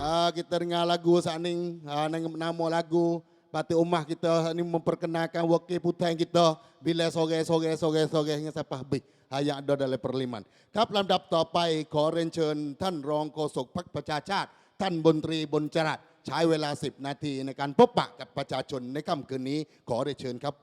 uh, kita dengar lagu saning ah, uh, nama lagu. Pati Umah kita ini memperkenalkan wakil putih kita. Bila sore sore sore sore hingga siapa bi hanya ada dalam perliman. Kaplam dap topai koren chen tan rong kosok pak pacacat tan bontri boncarat cai wela sip nati ini kan popa kap pacacun ini kam keni koren chen kap.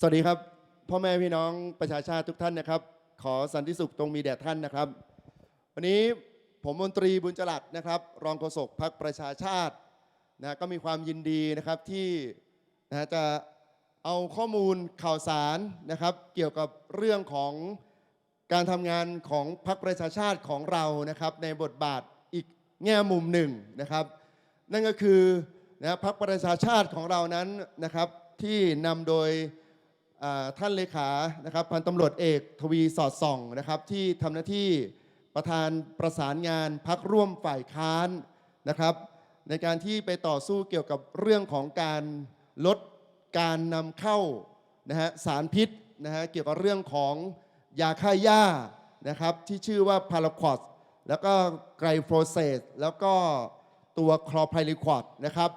สวัสดีครับ พ่อแม่พี่น้องประชาชาติทุกท่านนะครับ ขอสันติสุขตรงมีแด่ท่านนะครับ วันนี้ผมมนตรีบุญจรัตนะครับ รองโฆษกพรรคประชาชาตินะก็มีความยินดีนะครับที่นะจะเอาข้อมูลข่าวสารนะครับ เกี่ยวกับเรื่องของการทำงานของพรรคประชาชาติของเรานะครับ ในบทบาทอีกแง่มุมหนึ่งนะครับ นั่นก็คือนะพรรคประชาชาติของเรานั้นนะครับที่นำโดย ท่านเลขานะครับพันตำรวจเอกทวีสอดส่องนะครับที่ทำหน้าที่ประธานประสานงานพักร่วมฝ่ายค้านนะครับ ในการที่ไปต่อสู้เกี่ยวกับเรื่องของการลดการนำเข้านะฮะสารพิษนะฮะเกี่ยวกับเรื่องของยาฆ่าหญ้านะครับที่ชื่อว่าพาราควอสแล้วก็ไกรโฟเซตแล้วก็ตัวคลอไพลิควอดนะครับ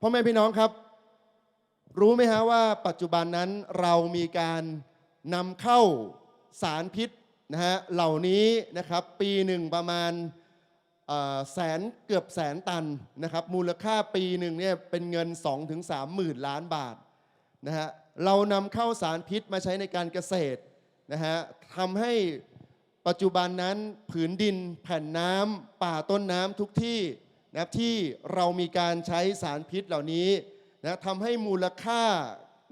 พ่อแม่พี่น้องครับ รู้ไหมฮะว่าปัจจุบันนั้นเรามีการนำเข้าสารพิษนะฮะเหล่านี้นะครับปีหนึ่งประมาณแสนเกือบแสนตันนะครับมูลค่าปีหนึ่งเนี่ยเป็นเงิน 2-3ถึงหมื่นล้านบาทนะฮะเรานำเข้าสารพิษมาใช้ในการเกษตรนะฮะทำให้ปัจจุบันนั้นผืนดินแผ่นน้ำป่าต้นน้ำทุกที่นะครับที่เรามีการใช้สารพิษเหล่านี้ นะทำให้มูลค่า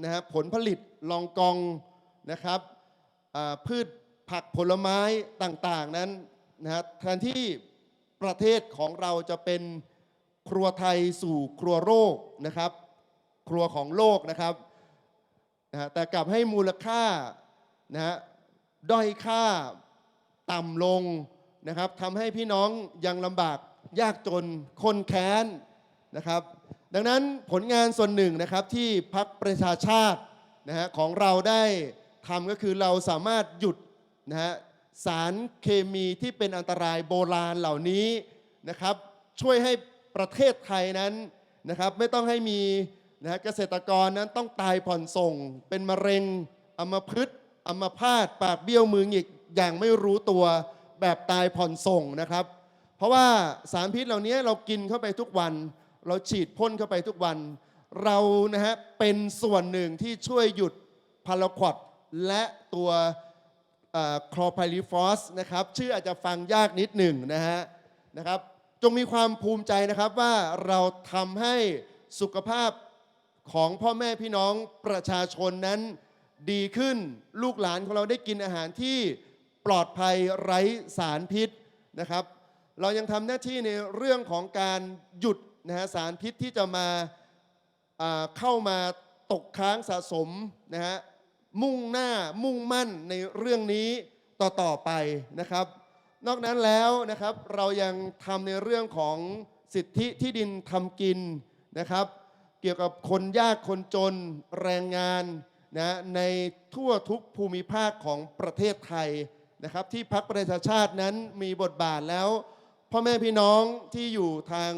นะฮะผลผลิตลองกองนะครับพืชผักผลไม้ต่างๆนั้นนะฮะแทนที่ประเทศของเราจะเป็นครัวไทยสู่ครัวโลกนะครับ ครัวของโลกนะครับนะฮะแต่กลับให้มูลค่านะฮะด้อยค่าต่ำลงนะครับทำให้พี่น้องยังลำบากยากจนคนแค้นนะครับ ดังนั้นผลงานส่วนหนึ่งนะครับที่พักประชาชาตินะฮะของเราได้ทำก็คือเราสามารถหยุดนะฮะสารเคมีที่เป็นอันตรายโบราณเหล่านี้นะครับช่วยให้ประเทศไทยนั้นนะครับไม่ต้องให้มีนะฮะเกษตรกรนั้นต้องตายผ่อนส่ง เป็นมะเร็งอมพฤกษ์อมพาตปากเบี้ยวมือหงิกอย่างไม่รู้ตัวแบบตายผ่อนส่งนะครับ เพราะว่าสารพิษเหล่านี้เรากินเข้าไปทุกวัน เราฉีดพ่นเข้าไปทุกวัน เรานะฮะเป็นส่วนหนึ่งที่ช่วยหยุดพาราควอดและตัวคลอไพลิฟอสนะครับชื่ออาจจะฟังยากนิดหนึ่งนะฮะนะครับ จงมีความภูมิใจนะครับว่าเราทำให้สุขภาพของพ่อแม่พี่น้องประชาชนนั้นดีขึ้นลูกหลานของเราได้กินอาหารที่ปลอดภัยไร้สารพิษนะครับ เรายังทำหน้าที่ในเรื่องของการหยุด นะฮะสารพิษที่จะมาเข้ามาตกค้างสะสมนะฮะมุ่งหน้ามุ่งมั่นในเรื่องนี้ต่อต่อไปนะครับ นอกนั้นแล้วนะครับเรายังทำในเรื่องของสิทธิที่ดินทำกินนะครับ เกี่ยวกับคนยากคนจนแรงงานนะในทั่วทุกภูมิภาคของประเทศไทยนะครับ ที่พักประชาชาตินั้นมีบทบาทแล้วพ่อแม่พี่น้องที่อยู่ทาง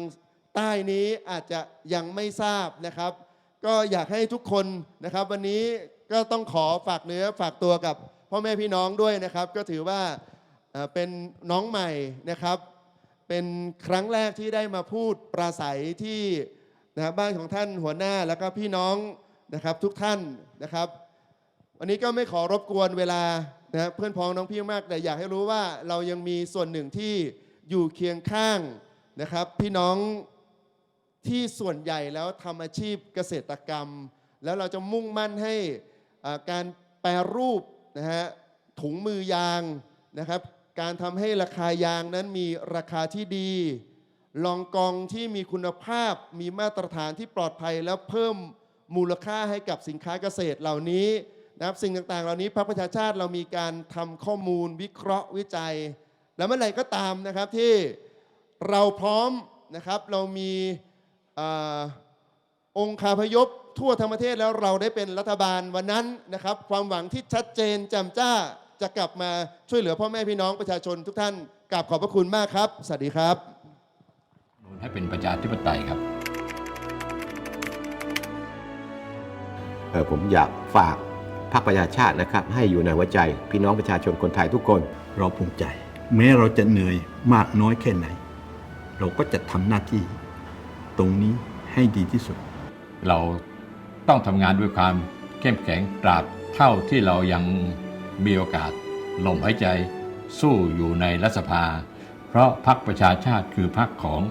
ใต้นี้อาจจะยังไม่ทราบนะครับ ก็อยากให้ทุกคนนะครับ วันนี้ก็ต้องขอฝากเนื้อฝากตัวกับพ่อแม่พี่น้องด้วยนะครับ ก็ถือว่าเป็นน้องใหม่นะครับ เป็นครั้งแรกที่ได้มาพูดปราศัยที่นะครับบ้านของท่านหัวหน้าแล้วก็พี่น้องนะครับทุกท่านนะครับ วันนี้ก็ไม่ขอรบกวนเวลานะเพื่อนพ้องน้องพี่มาก แต่อยากให้รู้ว่าเรายังมีส่วนหนึ่งที่อยู่เคียงข้างนะครับ พี่น้อง ที่ส่วนใหญ่แล้วทำอาชีพเกษตรกรรม แล้วเราจะมุ่งมั่นให้การแปรรูปนะฮะถุงมือยางนะครับ การทำให้ราคายางนั้นมีราคาที่ดีลองกองที่มีคุณภาพมีมาตรฐานที่ปลอดภัยแล้วเพิ่มมูลค่าให้กับสินค้าเกษตรเหล่านี้นะครับสิ่งต่างๆ เหล่านี้พรรคประชาชาติเรามีการทำข้อมูลวิเคราะห์วิจัย แล้วเมื่อไหร่ก็ตามนะครับที่เราพร้อมนะครับเรามี อ่อองคาพยพทั่วทั้งประเทศแล้วเราได้เป็นรัฐบาลวันนั้นนะครับ ความหวังที่ชัดเจนแจ่มจ้าจะกลับมาช่วยเหลือพ่อแม่พี่น้องประชาชนทุกท่านกราบขอบพระคุณมากครับ สวัสดีครับให้เป็นประชาธิปไตยครับเอ่อผมอยากฝากพรรคประชาชาตินะครับ ให้อยู่ในหัวใจ พี่น้องประชาชนคนไทยทุกคน เราภูมิใจ แม้เราจะเหนื่อยมากน้อยแค่ไหน เราก็จะทำหน้าที่ ตรงนี้ให้ดีที่สุด เราต้องทำงานด้วยความเข้มแข็งตราบเท่าที่เรายังมีโอกาสลมหายใจสู้อยู่ในรัฐสภา เพราะพรรคประชาชาติคือพรรคของ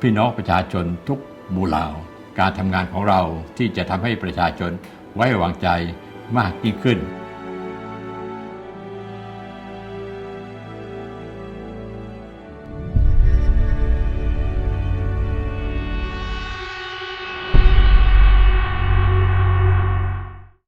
พี่น้องประชาชนทุกหมู่เหล่าการทำงานของเราที่จะทำให้ประชาชนไว้วางใจมากยิ่งขึ้น